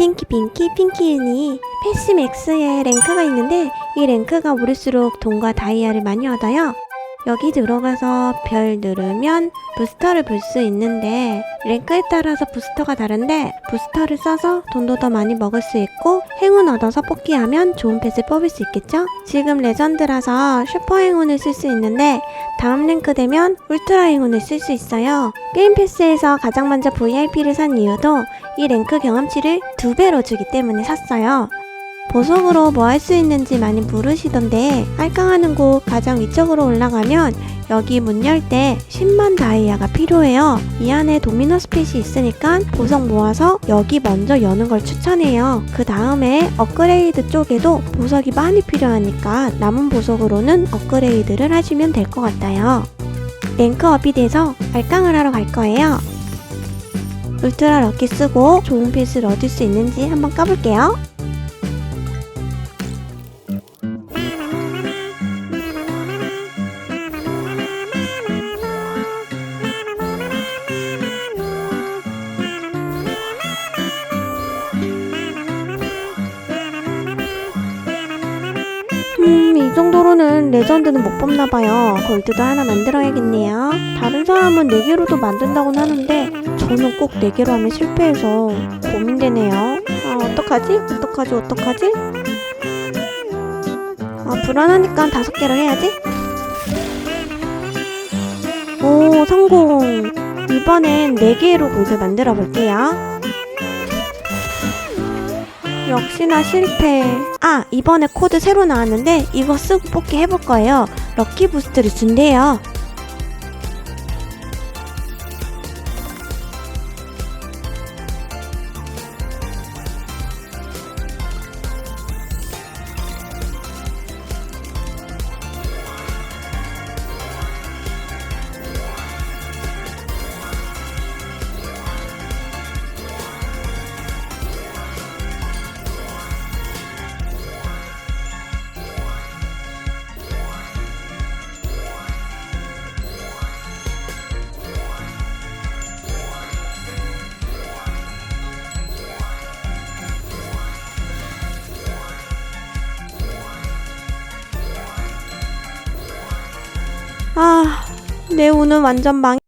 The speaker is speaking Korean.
핑키 핑키 핑키윤이 패스 맥스에 랭크가 있는데 이 랭크가 오를수록 돈과 다이아를 많이 얻어요. 여기 들어가서 별 누르면 부스터를 볼 수 있는데 랭크에 따라서 부스터가 다른데 부스터를 써서 돈도 더 많이 먹을 수 있고 행운 얻어서 뽑기하면 좋은 펫을 뽑을 수 있겠죠? 지금 레전드라서 슈퍼 행운을 쓸 수 있는데 다음 랭크 되면 울트라 행운을 쓸 수 있어요. 게임 패스에서 가장 먼저 VIP를 산 이유도 이 랭크 경험치를 두 배로 주기 때문에 샀어요. 보석으로 뭐 할 수 있는지 많이 물으시던데 깔강하는 곳 가장 위쪽으로 올라가면 여기 문 열 때 10만 다이아가 필요해요. 이 안에 도미노 스핏이 있으니까 보석 모아서 여기 먼저 여는 걸 추천해요. 그 다음에 업그레이드 쪽에도 보석이 많이 필요하니까 남은 보석으로는 업그레이드를 하시면 될 것 같아요. 랭크업이 돼서 알강을 하러 갈 거예요. 울트라 럭키 쓰고 좋은 핏을 얻을 수 있는지 한번 까볼게요. 이 정도로는 레전드는 못 뽑나봐요. 골드도 하나 만들어야겠네요. 다른 사람은 4개로도 만든다곤 하는데, 저는 꼭 4개로 하면 실패해서 고민되네요. 아, 어떡하지? 어떡하지? 어떡하지? 아, 불안하니까 5개로 해야지. 오, 성공! 이번엔 4개로 골드 만들어 볼게요. 역시나 실패. 아, 이번에 코드 새로 나왔는데 이거 쓰고 뽑기 해볼 거예요. 럭키 부스트를 준대요. 아, 내 운은 완전 망.